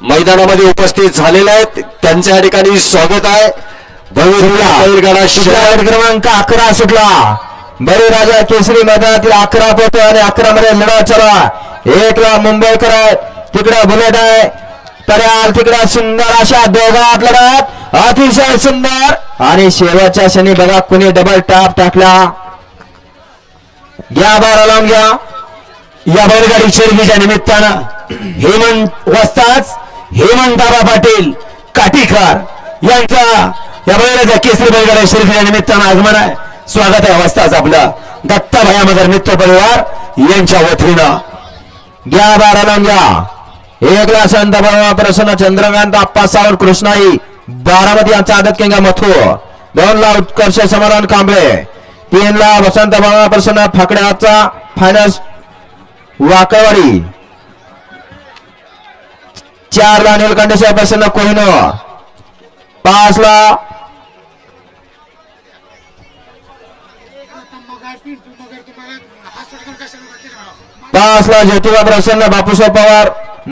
मैदानामध्ये उपस्थित झालेले आहेत. त्यांच्या या ठिकाणी स्वागत आहे. बैलगाडा शिबिर क्रमांक अकरा सुटला. बळीराजा केसरी मैदानातील अकरा पोतो आणि अकरा मध्ये लढा चला. एकला मुंबईकर आहे. तिकडे बुलेट आहे. पर्याल तिकडे सुंदर अशा दोघात लढत. अतिशय सुंदर. आणि शेवटच्या क्षणी बघा कुणी डबल टाप टाकला. घ्या बारा लावून घ्या. या बैलगाडी शर्यतीच्या निमित्तानं हेमंत वस्ताच हेमंतराव पाटील काटीकर यांचा या बैलाच्या केसरी बैलगाडा शरीफ या निमित्तानं आगमन आहे. स्वागत आहे अवस्थाच आपलं. दत्ता भयामधर मित्र परिवार यांच्या वतीनं. घ्या बारा घ्या एकला संत बळवा प्रसन्न चंद्रकांत आप्पा सावंत कृष्णाई बारामती यांचा आदत केंगा मथो दोन ला उत्कर्ष समाधान कांबळे. तीन ला वसंत बळवा प्रसन्न फाकड्याचा फायनान्स वाकळवाडी. चार ला निलकंठेश्वर प्रसन्न कोहिनो पाच ला पाच ला ज्योतिबा प्रसन्न बापूसाहेब पवार.